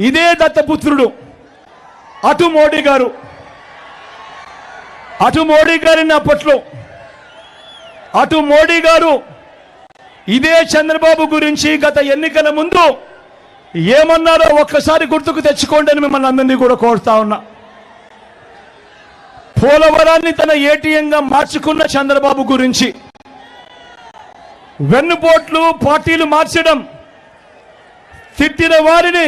ఇదే దత్తపుత్రుడు. అటు మోడీ గారు. అటు మోడీ గారిని అప్పట్లో అటు మోడీ గారు. ఇదే చంద్రబాబు గురించి గత ఎన్నికల ముందు ఏమన్నారో ఒక్కసారి గుర్తుకు తెచ్చుకోండి అని మిమ్మల్ని అందరినీ కూడా కోరుతా ఉన్నా. పోలవరాన్ని తన ఏటీఎంగా మార్చుకున్న చంద్రబాబు గురించి. వెన్నుపోట్లు పార్టీలు మార్చడం తిట్టిన వారిని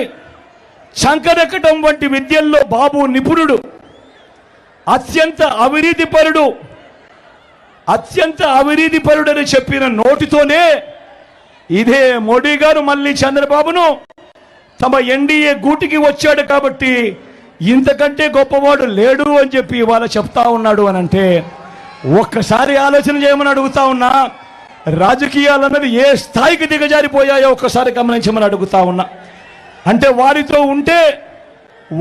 చంకరెక్కటం వంటి విద్యల్లో బాబు నిపుణుడు. అత్యంత అవినీతిపరుడు అత్యంత అవినీతిపరుడని చెప్పిన నోటితోనే ఇదే మోడీ గారు మళ్ళీ చంద్రబాబును తమ ఎన్డీఏ గూటికి వచ్చాడు కాబట్టి ఇంతకంటే గొప్పవాడు లేడు అని చెప్పి ఇవాళ చెప్తా ఉన్నాడు అని అంటే ఒక్కసారి ఆలోచన చేయమని అడుగుతా ఉన్నా రాజకీయాలు అన్నది ఏ స్థాయికి దిగజారిపోయాయో ఒక్కసారి గమనించమని అడుగుతా ఉన్నా. అంటే వారితో ఉంటే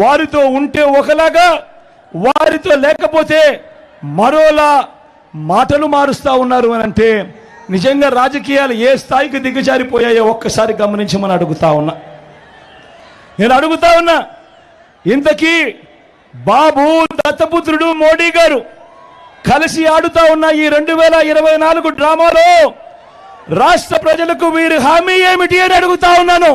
వారితో ఉంటే ఒకలాగా వారితో లేకపోతే మరోలా మాటలు మారుస్తూ ఉన్నారు అని అంటే నిజంగా రాజకీయాలు ఏ స్థాయికి దిగజారిపోయాయో ఒక్కసారి గమనించమని అడుగుతా ఉన్నా. నేను అడుగుతా ఉన్నా ఇంతకీ బాబు దత్తపుత్రుడు మోడీ గారు కలిసి ఆడుతా ఉన్న ఈ రెండు వేల ఇరవై నాలుగు డ్రామాలో రాష్ట్ర ప్రజలకు వీరి హామీ ఏమిటి అని అడుగుతా ఉన్నాను.